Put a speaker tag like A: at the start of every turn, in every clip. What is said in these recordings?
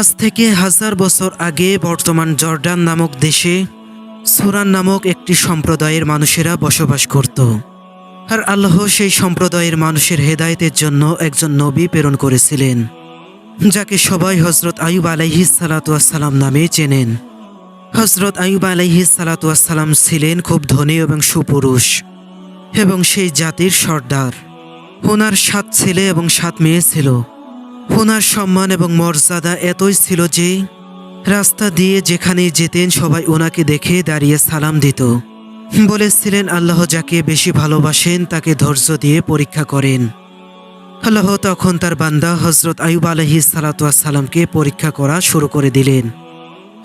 A: আজ থেকে হাজার বছর আগে বর্তমান জর্ডান নামক দেশে সুরান নামক একটি সম্প্রদায়ের মানুষেরা বসবাস করত। আর আল্লাহ সেই সম্প্রদায়ের মানুষের হেদায়েতের জন্য একজন নবী প্রেরণ করেছিলেন, যাকে সবাই হজরত আয়ুব আলাইহি সালাতাম নামে চেনেন। হজরত আয়ুব আলাইহি সালাতাম ছিলেন খুব ধনী এবং সুপুরুষ, এবং সেই জাতির সর্দার। ওনার সাত ছেলে এবং সাত মেয়ে ছিল। ওনার সম্মান এবং মর্যাদা এতই ছিল যে রাস্তা দিয়ে যেখানেই যেতেন সবাই ওনাকে দেখে দাঁড়িয়ে সালাম দিত। বলেছিলেন, আল্লাহ যাকে বেশি ভালোবাসেন, তাকে ধৈর্য দিয়ে পরীক্ষা করেন। আল্লাহ তখন তার বান্দা হজরত আয়ুব আলহি সালাতামকে পরীক্ষা করা শুরু করে দিলেন।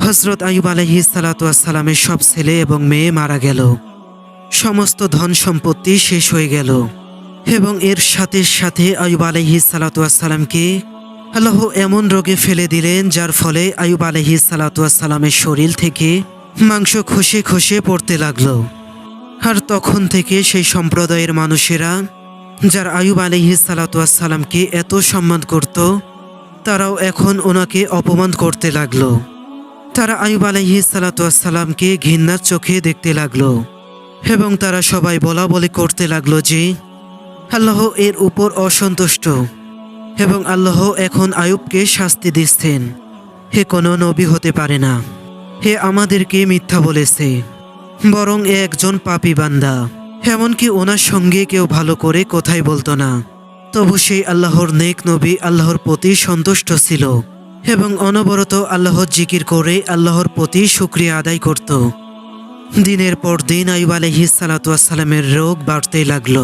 A: হজরত আয়ুব আলহি সালাতামের সব ছেলে এবং মেয়ে মারা গেল। সমস্ত ধন সম্পত্তি শেষ হয়ে গেল। এবং এর সাথে সাথে আয়ুব আলহি সালাতামকে আল্লাহ এমন রোগে ফেলে দিলেন, যার ফলে আয়ুব আলহি সালাতামের শরীর থেকে মাংস খসে খসে পড়তে লাগল। আর তখন থেকে সেই সম্প্রদায়ের মানুষেরা, যার আয়ুব আলহি সালাতামকে এত সম্মান করত, তারাও এখন ওনাকে অপমান করতে লাগল। তারা আয়ুব আলহি সালাতামকে ঘৃণার চোখে দেখতে লাগল এবং তারা সবাই বলা বলি করতে লাগল যে আল্লাহ এর উপর অসন্তুষ্ট, এবং আল্লাহ এখন আয়ুবকে শাস্তি দিচ্ছেন। হে কোনো নবী হতে পারে না। হে আমাদেরকে মিথ্যা বলেছে, বরং একজন পাপী বান্দা। এমনকি ওনার সঙ্গে কেউ ভালো করে কোথায় বলতো না। তবু সেই আল্লাহর নেক নবী আল্লাহর প্রতি সন্তুষ্ট ছিল, এবং অনবরত আল্লাহর জিকির করে আল্লাহর প্রতি শুক্রিয়া আদায় করত। দিনের পর দিন আয়ুব আলহি সালাতামের রোগ বাড়তে লাগল।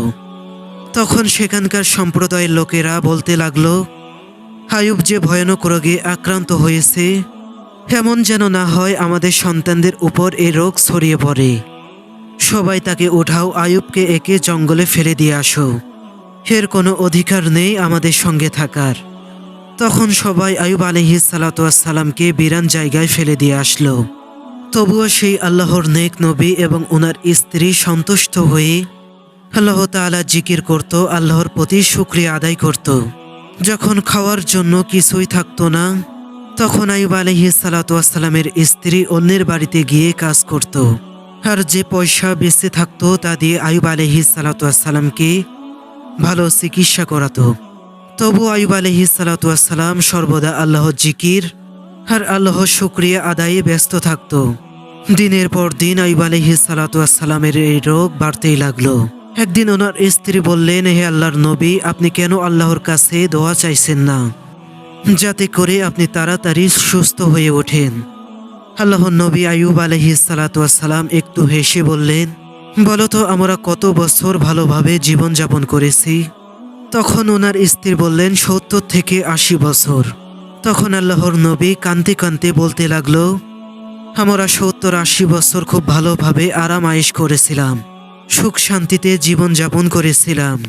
A: তখন সেখানকার সম্প্রদায়ের লোকেরা বলতে লাগল, আয়ুব যে ভয়ানক রোগে আক্রান্ত হয়েছে, এমন যেন না হয় আমাদের সন্তানদের উপর এ রোগ ছড়িয়ে পড়ে। সবাই তাকে উঠাও, আয়ুবকে একে জঙ্গলে ফেলে দিয়ে আসো। এর কোনো অধিকার নেই আমাদের সঙ্গে থাকার। তখন সবাই আয়ুব আলহি সালাতামকে বিরান জায়গায় ফেলে দিয়ে আসলো। তবুও সেই আল্লাহর নেক নবী এবং ওনার স্ত্রী সন্তুষ্ট হয়ে আল্লাহ তাআলা জিকির করত, আল্লাহর প্রতি শুক্রিয়া আদায় করত। যখন খাওয়ার জন্য কিছুই থাকতো না, তখন আয়ুব আলহি সালাতামের স্ত্রী অন্যের বাড়িতে গিয়ে কাজ করত। আর যে পয়সা বেঁচে থাকতো, তা দিয়ে আয়ুব আলহি সালাতামকে ভালো চিকিৎসা করাতো। তবু আয়ুব আলহি সালাতাম সর্বদা আল্লাহ জিকির আর আল্লাহ শুক্রিয়া আদায়ে ব্যস্ত থাকত। দিনের পর দিন আয়ুব আলহি সালাতামের এই রোগ বাড়তেই লাগল। একদিন ওনার স্ত্রী বললেন, হে আল্লাহর নবী, আপনি কেন আল্লাহর কাছে দোয়া চাইছেন না? যাতে করে আপনি তাড়াতাড়ি সুস্থ হয়ে ওঠেন। আল্লাহর নবী আয়ুব আলহি সালাতাম একটু হেসে বললেন বলতো আমরা কত বছর ভালোভাবে জীবনযাপন করেছি? তখন ওনার স্ত্রী বললেন, সত্তর থেকে আশি বছর। তখন আল্লাহর নবী কান্তে কান্তে বলতে লাগল, আমরা সত্তর আশি বছর খুব ভালোভাবে আরাম আয়েশ করেছিলাম। সুখ শান্তিতে জীবনযাপন করেছিলাম।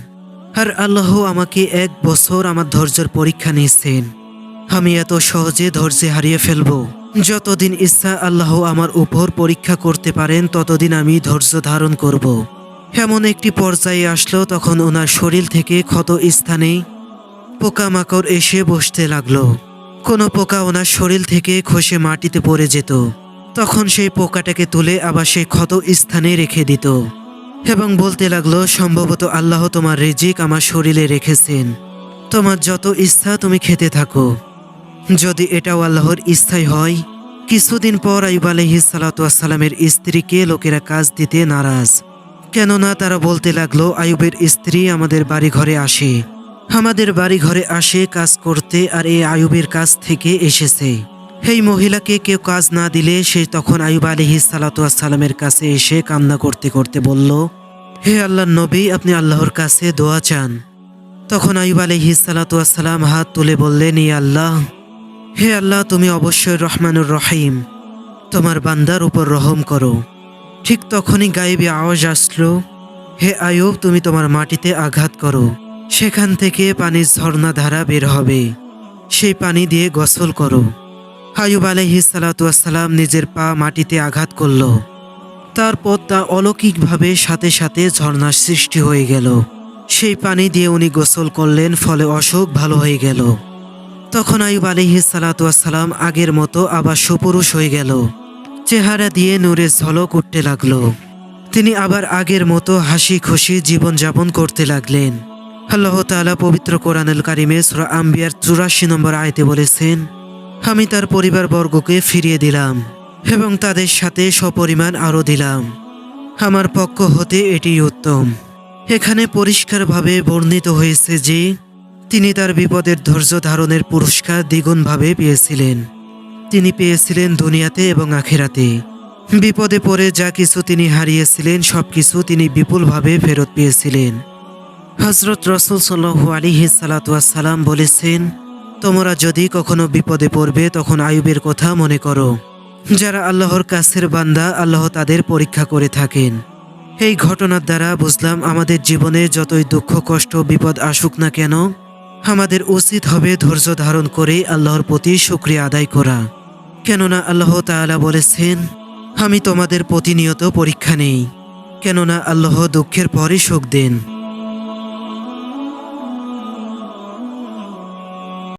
A: আর আল্লাহ আমাকে এক বছর আমার ধৈর্যের পরীক্ষা নিয়েছেন। আমি এত সহজে ধৈর্যে হারিয়ে ফেলব। যতদিন ইচ্ছা আল্লাহ আমার উপর পরীক্ষা করতে পারেন, ততদিন আমি ধৈর্য ধারণ করব। এমন একটি পর্যায়ে আসলো তখন ওনার শরীর থেকে ক্ষত স্থানে পোকামাকড় এসে বসতে লাগল। কোনো পোকা ওনার শরীর থেকে খসে মাটিতে পড়ে যেত। তখন সেই পোকাটাকে তুলে আবার সেই ক্ষত স্থানে রেখে দিত। এবং বলতে লাগল, সম্ভবত আল্লাহ তোমার রিজিক আমার শরীরে রেখেছেন। তোমার যত ইচ্ছা তুমি খেতে থাকো। যদি এটাও আল্লাহর ইচ্ছাই হয়, কিছুদিন পর আইব আলহি সালাতামের স্ত্রীকে লোকেরা কাজ দিতে নারাজ। কেননা তারা বলতে লাগল আয়ুবের স্ত্রী আমাদের বাড়ি ঘরে আসে। আমাদের বাড়ি ঘরে আসে কাজ করতে আর এই আয়ুবের কাছ থেকে এসেছে। এই মহিলাকে কেউ কাজ না দিলে সে তখন আয়ুব আলহি সালাতামের কাছে এসে কান্না করতে করতে বলল, হে আল্লাহ নবী, আপনি আল্লাহর কাছে দোয়া চান। তখন আয়ুব আলহি সালাতাম হাত তুলে বললেন ই আল্লাহ, হে আল্লাহ, তুমি অবশ্যই রহমানুর রহিম। তোমার বান্দার উপর রহম করো। ঠিক তখনই গায়েবী আওয়াজ আসলো, হে আয়ুব, তুমি তোমার মাটিতে আঘাত করো। সেখান থেকে পানির ঝর্ণা ধারা বের হবে। সেই পানি দিয়ে গোসল করো। আয়ুব আলহি সালাতাম নিজের পা মাটিতে আঘাত করল। তারপর তা অলৌকিকভাবে সাথে সাথে ঝর্ণার সৃষ্টি হয়ে গেল। সেই পানি দিয়ে উনি গোসল করলেন, ফলে অসুখ ভালো হয়ে গেল। তখন আয়ুব আলিহি সালাতাম আগের মতো আবার সুপুরুষ হয়ে গেল। চেহারা দিয়ে নূরের ঝলক উঠতে লাগল। তিনি আবার আগের মতো হাসি খুশি জীবনযাপন করতে লাগলেন। আল্লাহ তাআলা পবিত্র কোরআনুল কারিমে সূরা আম্বিয়ার চুরাশি নম্বর আয়তে বলেছেন আমি তার পরিবারবর্গকে ফিরিয়ে দিলাম এবং তাদের সাথে সপরিমাণ আরও দিলাম। আমার পক্ষ হতে এটি উত্তম। এখানে পরিষ্কারভাবে বর্ণিত হয়েছে যে, তিনি তার বিপদের ধৈর্য ধারণের পুরস্কার দ্বিগুণভাবে পেয়েছিলেন। তিনি পেয়েছিলেন দুনিয়াতে এবং আখেরাতে। বিপদে পড়ে যা কিছু তিনি হারিয়েছিলেন সব কিছু তিনি বিপুলভাবে ফেরত পেয়েছিলেন। হজরত রসুল সাল্লাহ আলিহি সালাম বলেছেন তোমরা যদি কখনো বিপদে পড়বে, তখন আয়ুবের কথা মনে করো। যারা আল্লাহর কাছের বান্দা, আল্লাহ তাদের পরীক্ষা করে থাকেন। এই ঘটনার দ্বারা বুঝলাম আমাদের জীবনে যতই দুঃখ, কষ্ট, বিপদ আসুক না কেন, আমাদের উচিত হবে ধৈর্য ধারণ করে আল্লাহর প্রতি শুক্রিয়া আদায় করা। কেননা আল্লাহ তাআলা বলেছেন, আমি তোমাদের প্রতিনিয়ত পরীক্ষা নেই। কেননা আল্লাহ দুঃখের পরই শোক দেন।